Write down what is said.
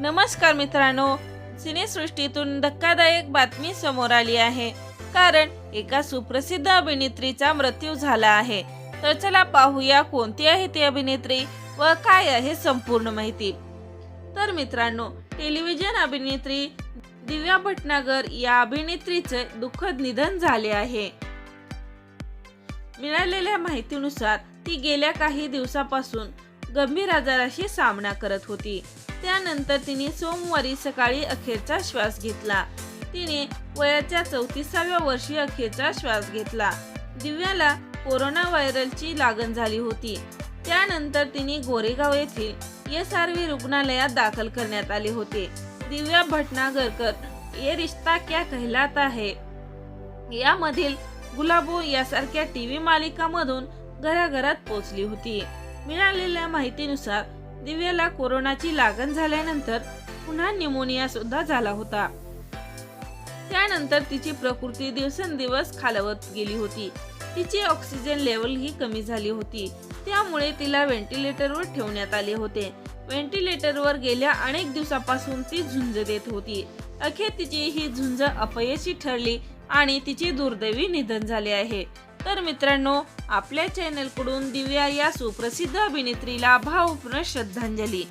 नमस्कार मित्रांनो सिनेसृष्टीतून धक्कादायक बातमी समोर आली आहे. कारण एका सुप्रसिद्ध अभिनेत्रीचा मृत्यू झाला आहे. तर चला पाहूया कोणती आहे ती अभिनेत्री व काय आहे संपूर्ण माहिती. तर मित्रांनो टेलिव्हिजन अभिनेत्री दिव्या भटनागर या अभिनेत्रीचे दुःखद निधन झाले आहे. मिळालेल्या माहितीनुसार ती गेल्या काही दिवसापासून गंभीर आजाराशी सामना करत होती. त्यानंतर तिने सोमवारी सकाळी अखेरचा श्वास घेतला. तिने वयाच्या चौतीसाव्या वर्षी अखेरचा श्वास घेतला. दिव्याला कोरोना व्हायरलची लागण झाली होती. त्यानंतर तिने गोरेगाव येथील एस आर व्ही रुग्णालयात दाखल करण्यात आले होते. दिव्या भटनागरकर ये रिश्ता क्या कहलाता है? यामधील गुलाबो यासारख्या टीव्ही मालिकामधून घराघरात पोहोचली होती. मिळालेल्या माहितीनुसार दिव्याला कोरोनाची लागण झाल्यानंतर पुन्हा निमोनिया सुद्धा झाला होता. त्यानंतर तिची प्रकृती दिवसेंदिवस खालवत गेली होती. तिची ऑक्सिजन लेवल ही कमी झाली होती. त्यामुळे तिला व्हेंटिलेटरवर ठेवण्यात आले होते. व्हेंटिलेटरवर गेल्या अनेक दिवसापासून ती झुंज देत होती. अखेर तिची ही झुंज अपयशी ठरली आणि तिचे दुर्दैवी निधन झाले आहे. तर मित्रांनो आपल्या चॅनलकडून दिव्या या सुप्रसिद्ध अभिनेत्रीला भावपूर्ण श्रद्धांजली.